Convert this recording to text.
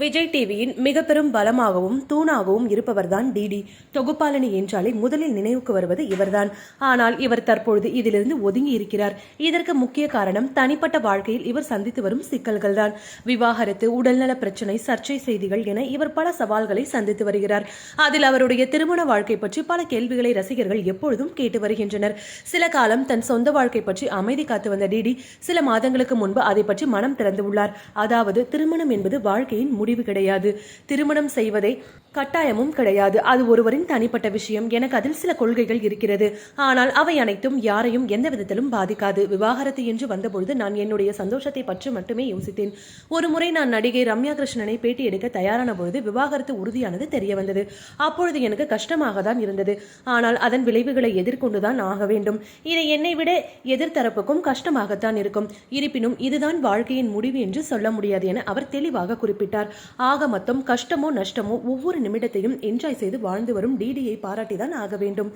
விஜய் டிவியின் மிக பெரும் பலமாகவும் தூணாகவும் இருப்பவர்தான் டிடி தொகுப்பாளனி என்றாலே முதலில் நினைவுக்கு வருவது இவர்தான். ஆனால் இவர் தற்பொழுது இதிலிருந்து ஒதுங்கி இருக்கிறார். இதற்கு முக்கிய காரணம் தனிப்பட்ட வாழ்க்கையில் இவர் சந்தித்து வரும் சிக்கல்கள்தான். விவாகரத்து உடல்நல பிரச்சனை சர்ச்சை செய்திகள் என இவர் பல சவால்களை சந்தித்து வருகிறார். அதில் அவருடைய திருமண வாழ்க்கை பற்றி பல கேள்விகளை ரசிகர்கள் எப்பொழுதும் கேட்டு வருகின்றனர். சில காலம் தன் சொந்த வாழ்க்கை பற்றி அமைதி காத்து வந்த டிடி சில மாதங்களுக்கு முன்பு அதை பற்றி மனம் திறந்து உள்ளார். அதாவது திருமணம் என்பது வாழ்க்கையின் முடிவு கிடையாது. திருமணம் செய்வதை கட்டாயமும் கிடையாது. அது ஒருவரின் தனிப்பட்ட விஷயம். எனக்கு அதில் சில கொள்கைகள் இருக்கிறது. ஆனால் அவை அனைத்தும் யாரையும் எந்த விதத்திலும் பாதிக்காது. விவாகரத்து என்று வந்தபொழுது நான் என்னுடைய சந்தோஷத்தை பற்றி மட்டுமே யோசித்தேன். ஒரு முறை நான் நடிகை ரம்யா கிருஷ்ணனை பேட்டி எடுக்க தயாரான பொழுது விவாகரத்து உறுதியானது தெரிய வந்தது. அப்பொழுது எனக்கு கஷ்டமாக தான் இருந்தது. ஆனால் அதன் விளைவுகளை எதிர்கொண்டுதான் ஆக வேண்டும். இதை என்னை விட எதிர்த்தரப்புக்கும் கஷ்டமாகத்தான் இருக்கும். இருப்பினும் இதுதான் வாழ்க்கையின் முடிவு என்று சொல்ல முடியாது என அவர் தெளிவாக குறிப்பிட்டார். ஆக மொத்தம் கஷ்டமோ நஷ்டமோ ஒவ்வொரு நிமிடத்தையும் என்ஜாய் செய்து வாழ்ந்து வரும் டிடியை பாராட்டிதான் ஆக வேண்டும்.